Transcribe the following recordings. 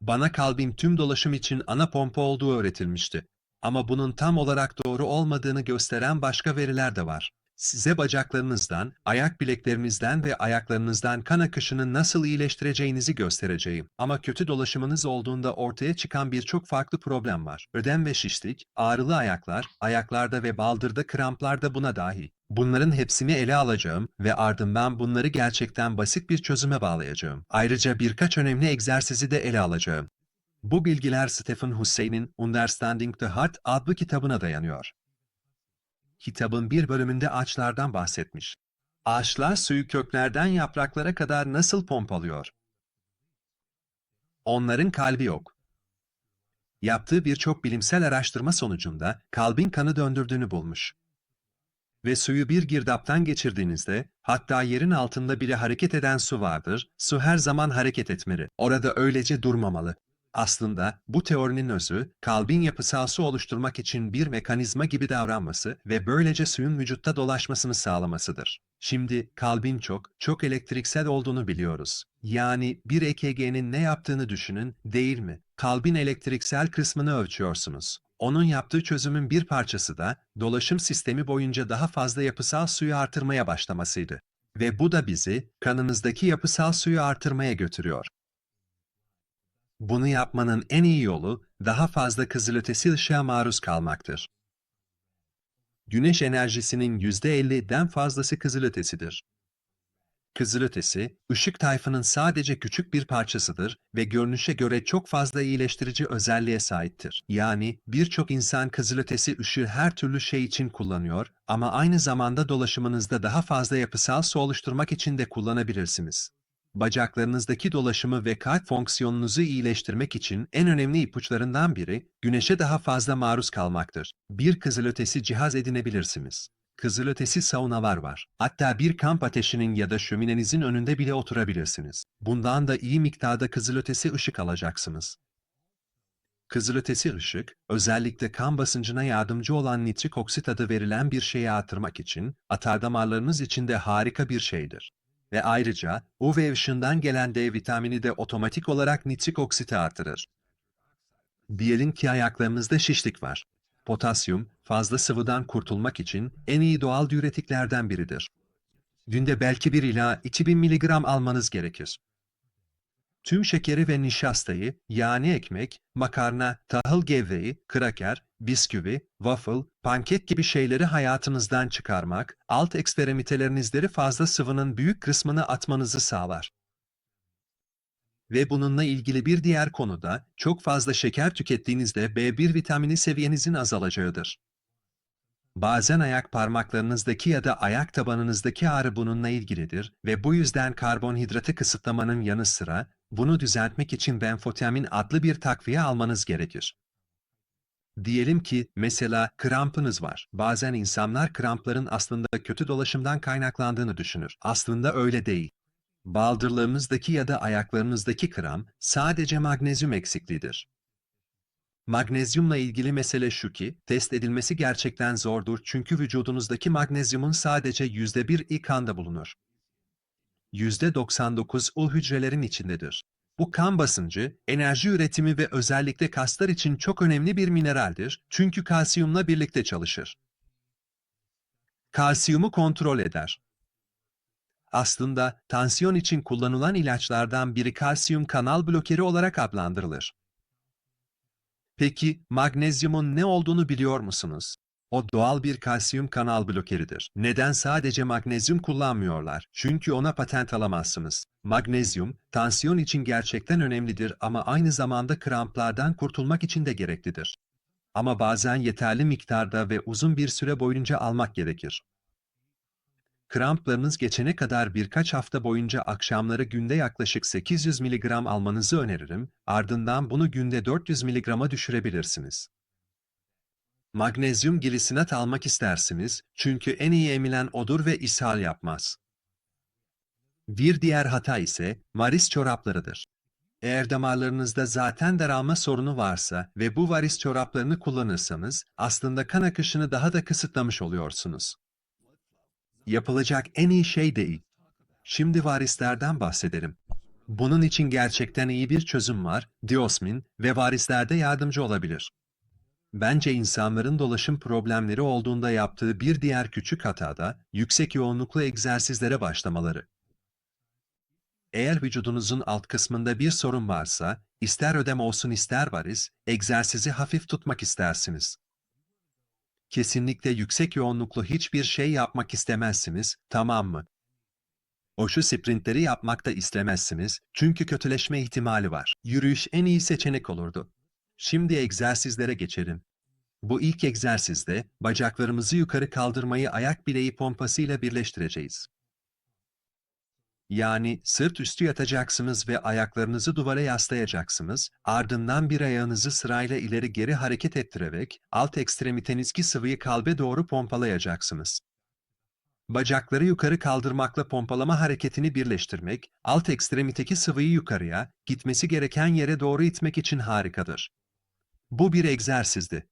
Bana kalbin tüm dolaşım için ana pompa olduğu öğretilmişti. Ama bunun tam olarak doğru olmadığını gösteren başka veriler de var. Size bacaklarınızdan, ayak bileklerinizden ve ayaklarınızdan kan akışını nasıl iyileştireceğinizi göstereceğim. Ama kötü dolaşımınız olduğunda ortaya çıkan birçok farklı problem var. Ödem ve şişlik, ağrılı ayaklar, ayaklarda ve baldırda kramplar da buna dahil. Bunların hepsini ele alacağım ve ardından bunları gerçekten basit bir çözüme bağlayacağım. Ayrıca birkaç önemli egzersizi de ele alacağım. Bu bilgiler Stephen Hussein'in Understanding the Heart adlı kitabına dayanıyor. Kitabın bir bölümünde ağaçlardan bahsetmiş. Ağaçlar suyu köklerden yapraklara kadar nasıl pompalıyor? Onların kalbi yok. Yaptığı birçok bilimsel araştırma sonucunda kalbin kanı döndürdüğünü bulmuş. Ve suyu bir girdaptan geçirdiğinizde, hatta yerin altında bile hareket eden su vardır, su her zaman hareket etmeli. Orada öylece durmamalı. Aslında bu teorinin özü, kalbin yapısal su oluşturmak için bir mekanizma gibi davranması ve böylece suyun vücutta dolaşmasını sağlamasıdır. Şimdi kalbin çok, çok elektriksel olduğunu biliyoruz. Yani bir EKG'nin ne yaptığını düşünün, değil mi? Kalbin elektriksel kısmını ölçüyorsunuz. Onun yaptığı çözümün bir parçası da dolaşım sistemi boyunca daha fazla yapısal suyu artırmaya başlamasıydı. Ve bu da bizi kanımızdaki yapısal suyu artırmaya götürüyor. Bunu yapmanın en iyi yolu daha fazla kızılötesi ışığa maruz kalmaktır. Güneş enerjisinin %50'den fazlası kızılötesidir. Kızılötesi, ışık tayfının sadece küçük bir parçasıdır ve görünüşe göre çok fazla iyileştirici özelliğe sahiptir. Yani birçok insan kızılötesi ışığı her türlü şey için kullanıyor ama aynı zamanda dolaşımınızda daha fazla yapısal su oluşturmak için de kullanabilirsiniz. Bacaklarınızdaki dolaşımı ve kalp fonksiyonunuzu iyileştirmek için en önemli ipuçlarından biri, güneşe daha fazla maruz kalmaktır. Bir kızılötesi cihaz edinebilirsiniz. Kızılötesi saunalar var. Hatta bir kamp ateşinin ya da şöminenizin önünde bile oturabilirsiniz. Bundan da iyi miktarda kızılötesi ışık alacaksınız. Kızılötesi ışık, özellikle kan basıncına yardımcı olan nitrik oksit adı verilen bir şeyi artırmak için, atar damarlarınız için de harika bir şeydir. Ve ayrıca UV ışığından gelen D vitamini de otomatik olarak nitrik oksiti artırır. Diyelim ki ayaklarınızda şişlik var. Potasyum, fazla sıvıdan kurtulmak için en iyi doğal diüretiklerden biridir. Günde belki 1 ila 2000 mg almanız gerekir. Tüm şekeri ve nişastayı, yani ekmek, makarna, tahıl gevreği, kraker, bisküvi, waffle, pankek gibi şeyleri hayatınızdan çıkarmak, alt ekstremitelerinizleri fazla sıvının büyük kısmını atmanızı sağlar. Ve bununla ilgili bir diğer konu da çok fazla şeker tükettiğinizde B1 vitamini seviyenizin azalacağıdır. Bazen ayak parmaklarınızdaki ya da ayak tabanınızdaki ağrı bununla ilgilidir ve bu yüzden karbonhidratı kısıtlamanın yanı sıra bunu düzeltmek için benfotiamin adlı bir takviye almanız gerekir. Diyelim ki mesela krampınız var. Bazen insanlar krampların aslında kötü dolaşımdan kaynaklandığını düşünür. Aslında öyle değil. Baldırlarınızdaki ya da ayaklarınızdaki kramp sadece magnezyum eksikliğidir. Magnezyumla ilgili mesele şu ki, test edilmesi gerçekten zordur çünkü vücudunuzdaki magnezyumun sadece %1 kanda bulunur. %99 ul hücrelerin içindedir. Bu kan basıncı, enerji üretimi ve özellikle kaslar için çok önemli bir mineraldir çünkü kalsiyumla birlikte çalışır. Kalsiyumu kontrol eder. Aslında tansiyon için kullanılan ilaçlardan biri kalsiyum kanal blokeri olarak adlandırılır. Peki magnezyumun ne olduğunu biliyor musunuz? O doğal bir kalsiyum kanal blokeridir. Neden sadece magnezyum kullanmıyorlar? Çünkü ona patent alamazsınız. Magnezyum, tansiyon için gerçekten önemlidir ama aynı zamanda kramplardan kurtulmak için de gereklidir. Ama bazen yeterli miktarda ve uzun bir süre boyunca almak gerekir. Kramplarınız geçene kadar birkaç hafta boyunca akşamları günde yaklaşık 800 mg almanızı öneririm, ardından bunu günde 400 mg'a düşürebilirsiniz. Magnezyum glisinat almak istersiniz çünkü en iyi emilen odur ve ishal yapmaz. Bir diğer hata ise varis çoraplarıdır. Eğer damarlarınızda zaten daralma sorunu varsa ve bu varis çoraplarını kullanırsanız aslında kan akışını daha da kısıtlamış oluyorsunuz. Yapılacak en iyi şey değil. Şimdi varislerden bahsedelim. Bunun için gerçekten iyi bir çözüm var, Diosmin ve varislerde yardımcı olabilir. Bence insanların dolaşım problemleri olduğunda yaptığı bir diğer küçük hata da yüksek yoğunluklu egzersizlere başlamaları. Eğer vücudunuzun alt kısmında bir sorun varsa, ister ödem olsun ister varis, egzersizi hafif tutmak istersiniz. Kesinlikle yüksek yoğunluklu hiçbir şey yapmak istemezsiniz, tamam mı? O şu sprintleri yapmak da istemezsiniz çünkü kötüleşme ihtimali var. Yürüyüş en iyi seçenek olurdu. Şimdi egzersizlere geçelim. Bu ilk egzersizde bacaklarımızı yukarı kaldırmayı ayak bileği pompasıyla birleştireceğiz. Yani sırt üstü yatacaksınız ve ayaklarınızı duvara yaslayacaksınız, ardından bir ayağınızı sırayla ileri geri hareket ettirerek alt ekstremitenizdeki sıvıyı kalbe doğru pompalayacaksınız. Bacakları yukarı kaldırmakla pompalama hareketini birleştirmek, alt ekstremiteki sıvıyı yukarıya, gitmesi gereken yere doğru itmek için harikadır. Bu bir egzersizdi.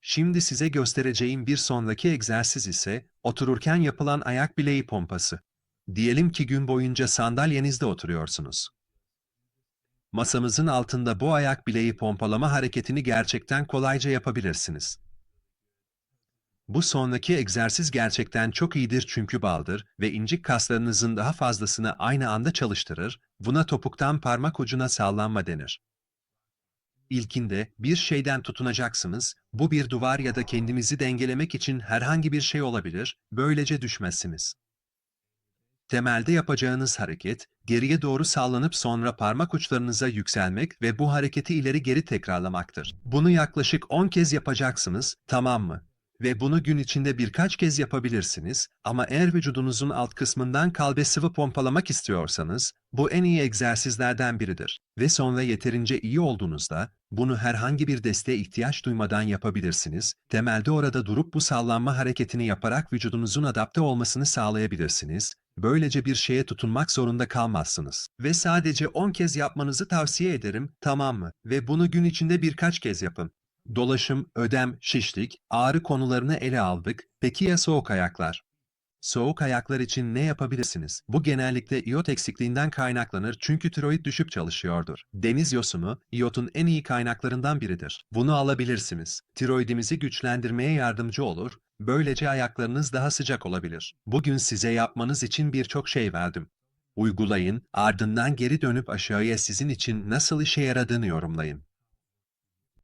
Şimdi size göstereceğim bir sonraki egzersiz ise otururken yapılan ayak bileği pompası. Diyelim ki gün boyunca sandalyenizde oturuyorsunuz. Masamızın altında bu ayak bileği pompalama hareketini gerçekten kolayca yapabilirsiniz. Bu sonraki egzersiz gerçekten çok iyidir çünkü baldır ve incik kaslarınızın daha fazlasını aynı anda çalıştırır, buna topuktan parmak ucuna sallanma denir. İlkinde bir şeyden tutunacaksınız, bu bir duvar ya da kendinizi dengelemek için herhangi bir şey olabilir, böylece düşmezsiniz. Temelde yapacağınız hareket, geriye doğru sallanıp sonra parmak uçlarınıza yükselmek ve bu hareketi ileri geri tekrarlamaktır. Bunu yaklaşık 10 kez yapacaksınız, tamam mı? Ve bunu gün içinde birkaç kez yapabilirsiniz ama eğer vücudunuzun alt kısmından kalbe sıvı pompalamak istiyorsanız, bu en iyi egzersizlerden biridir. Ve sonra yeterince iyi olduğunuzda, bunu herhangi bir desteğe ihtiyaç duymadan yapabilirsiniz. Temelde orada durup bu sallanma hareketini yaparak vücudunuzun adapte olmasını sağlayabilirsiniz. Böylece bir şeye tutunmak zorunda kalmazsınız. Ve sadece 10 kez yapmanızı tavsiye ederim, tamam mı? Ve bunu gün içinde birkaç kez yapın. Dolaşım, ödem, şişlik, ağrı konularını ele aldık. Peki ya soğuk ayaklar? Soğuk ayaklar için ne yapabilirsiniz? Bu genellikle iyot eksikliğinden kaynaklanır çünkü tiroid düşük çalışıyordur. Deniz yosunu, iyotun en iyi kaynaklarından biridir. Bunu alabilirsiniz. Tiroidimizi güçlendirmeye yardımcı olur, böylece ayaklarınız daha sıcak olabilir. Bugün size yapmanız için birçok şey verdim. Uygulayın, ardından geri dönüp aşağıya sizin için nasıl işe yaradığını yorumlayın.